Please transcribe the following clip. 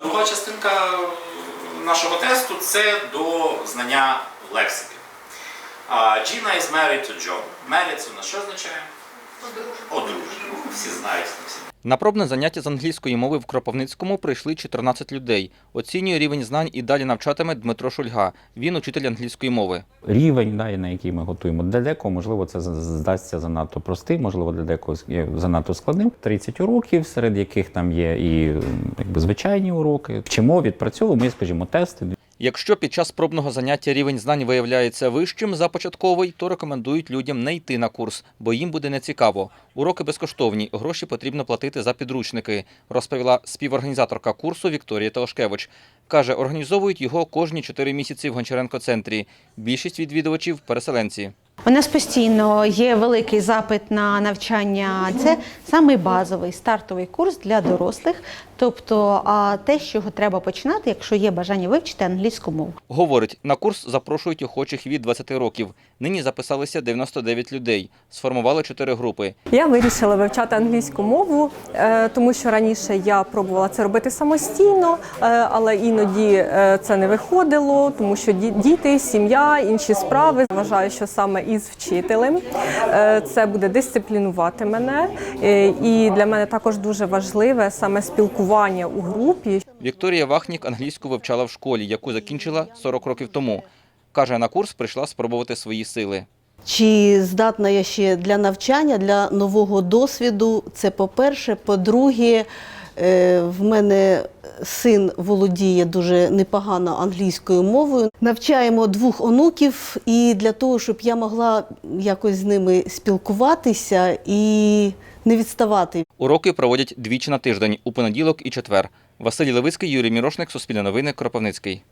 Друга частинка нашого тесту це до знання лексики. Gina is married to John. Married це у нас що означає? Одружена. Ну, Всі знають. Всі. На пробне заняття з англійської мови в Кропивницькому прийшли 14 людей. Оцінює рівень знань і далі навчатиме Дмитро Шульга. Він учитель англійської мови. рівень, да, на який ми готуємо. Для декого, можливо, це здасться занадто простим, можливо, для декого занадто складним. 30 уроків, серед яких там є і якби, звичайні уроки. Вчимо, відпрацьовуємо, скажімо, тести. Якщо під час пробного заняття рівень знань виявляється вищим за початковий, то рекомендують людям не йти на курс, бо їм буде нецікаво. Уроки безкоштовні, гроші потрібно платити за підручники, розповіла співорганізаторка курсу Вікторія Телошкевич. Каже, організовують його кожні чотири місяці в Гончаренко-центрі. Більшість відвідувачів – переселенці. У нас постійно є великий запит на навчання. Це самий базовий стартовий курс для дорослих, тобто те, з чого треба починати, якщо є бажання вивчити англійську мову. Говорить, на курс запрошують охочих від 20 років. Нині записалися 99 людей. Сформували 4 групи. Я вирішила вивчати англійську мову, е, тому що раніше я пробувала це робити самостійно, е, але іноді е, це не виходило, тому що діти, сім'я, інші справи. Вважаю, що саме із вчителем е, це буде дисциплінувати мене. Е, І для мене також дуже важливе саме спілкування у групі, Вікторія Вахнік англійську вивчала в школі, яку закінчила 40 років тому. Каже, на курс прийшла спробувати свої сили. Чи здатна я ще для навчання, для нового досвіду? Це по-перше. По-друге, в мене син володіє дуже непогано англійською мовою. Навчаємо двох онуків, і для того, щоб я могла якось з ними спілкуватися і не відставати Уроки проводять двічі на тиждень у понеділок і четвер. Василь Левицький, Юрій Мірошник, Суспільне новини, Кропивницький.